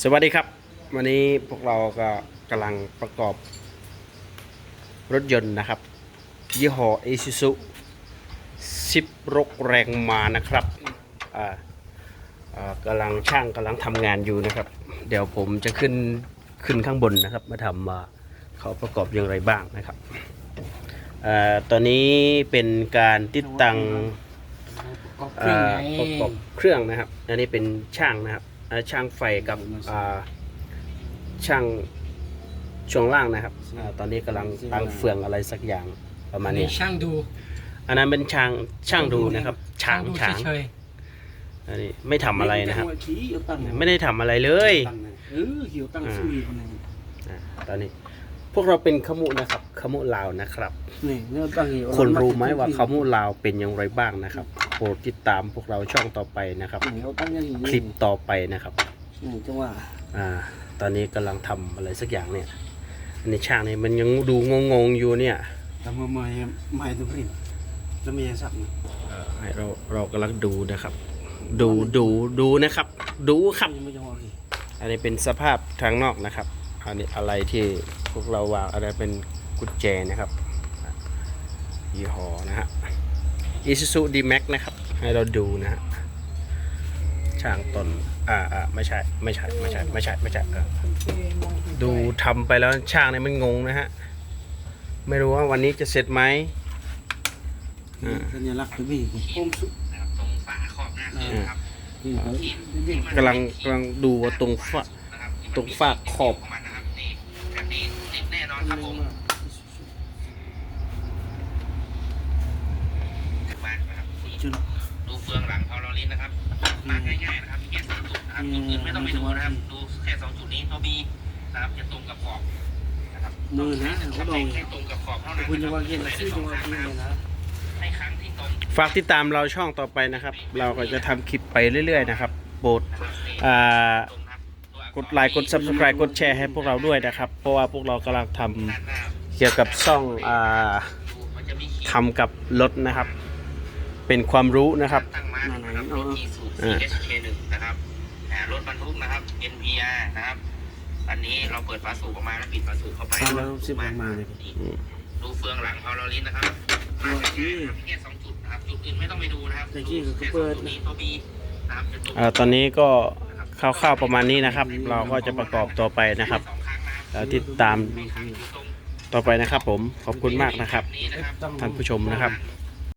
สวัสดีครับ วันนี้พวกเราก็กำลังประกอบรถยนต์นะครับ ยี่ห้อ Isuzu 10รกแรงมานะครับอ่าอ่ากำลังช่างกำลังทำงานอยู่นะครับ เดี๋ยวผมจะขึ้นขึ้นข้างบนนะครับ มาทำมาเขาประกอบอย่างไรบ้างนะครับอ่าตอนนี้เป็นการติดตั้งก็เคอ่รื่องไงาประกอบเครื่องนะครับ อันนี้เป็นช่างนะครับ อ่าช่างไฟกับอ่าช่างช่วงล่างนะครับอาตอนนี้กำลังตั้งเฟืองอะไรสักอย่างประมาณนี้ ช่างดูอันนั้นเป็นช่างช่างดูนะครับช่างดูช่างเฉยอันนี้ไม่ทำอะไรนะครับขี้เอาตั้งไม่ได้ทำอะไรเลยตั้งนะเออเกี่ยวตั้งซื้อคนนึงอ่าตอนนี้พวกเราเป็นขมุนะครับขมุลาวนะครับ นี่เนี่ยตั้งเกี่ยวคนรู้ไหมว่าขมุลาวเป็นอย่างไรบ้างนะครับโป รดติดตามพวกเราช่องต่อไปนะครับนี่เอาตั้งอย่างนี้คลิปต่อไปนะครับนี่จังหวะอ่า ตอนนี้กำลังทำอะไรสักอย่างเนี่ยอันนี้ช่างเนี่ยมันยังดูงงๆอยู่เนี่ยทำมาใหม่ใหม่ตัวนี้แล้วมีสักนะให้เราเรากำลังดูนะครับ ดูดูดูนะครับ ดูครับไม่จังหวะกี่อันนี้เป็นสภาพทางนอกนะครับ อันนี้อะไรที่พวกเราวางอะไรเป็นกุญแจนะครับอะยี่ห้อนะฮะ Isuzu D-Max นะครับ ให้เราดูนะฮะช่างตนอ่าอ่าไม่ใช่ไม่ใช่ไม่ใช่ไม่ใช่ไม่ใช่เออดูทำไปแล้วช่างเนี่ยมันงงนะฮะ ไม่รู้ว่าวันนี้จะเสร็จไหมสัญลักษณ์ตัวนี้โคมสุดตรงฝาครอบหน้าเครื่องครับนี่เขาวิ่งกำลังกำลังดูว่าตรงฝานะครับตรงฝาขอบของมันนะครับนี่แบบนี้ติดแน่นอนครับผมมานะครับนี่ จุด ดูเฟืองหลังพอเราลิ้นนะครับ มาง่ายๆนะครับมีแค่สอง จุดนะครับจุดอื่นไม่ต้องไปดูนะครับ ดูแค่สองจุดนี้ตัวบีนะครับจะตรงกับขอบนะครับมือนะเขาบอกแค่ตรงกับขอบเท่านั้นคุณจะว่าเกี่ยวกับซื้อจังหวะกี่เลยนะให้ครั้งที่ตรงฝากติดตามเราช่องต่อไปนะครับ เราก็จะทำคลิปไปเรื่อย ๆ นะครับโปรดนะครับนี่อ่าตรงครับตัวอักดไลค์กด subscribe กดแชร์ให้พวกเราด้วยนะครับ เพราะว่าพวกเรากำลังทำด้านหน้าเกี่ยวกับช่องอ่าดูมันจะมีขีดทำกับรถนะครับ เป็นความรู้นะครับ ตั้งมานะครับรถอีซูอ่า CHK1 นะครับ อ่ารถบรรทุกนะครับ NPR นะครับ อันนี้เราเปิดฝาสูบออกมาแล้วปิดฝาสูบเข้าไปสามร้อยหกสิบออกมาเลยนี่ดูเฟืองหลังพาวเราลิ้นนะครับมาง่ายๆนะครับมีแค่สองจุดนะครับจุดอื่นไม่ต้องไปดูนะครับแต่กี้ก็แค่สเปิองดจุดนี้ตัวบีนะครับจะตรงอ่าตอนนี้ก็คร่าวๆประมาณนี้นะครับ เราก็จะประกอบต่อไปนะครับสองครั้งนะครับแล้วติดตามให้ครั้งอยู่ตรง ต่อไปนะครับ ผมขอบคุณมากนะครับนี้นะครับท่านผู้ชมนะครับต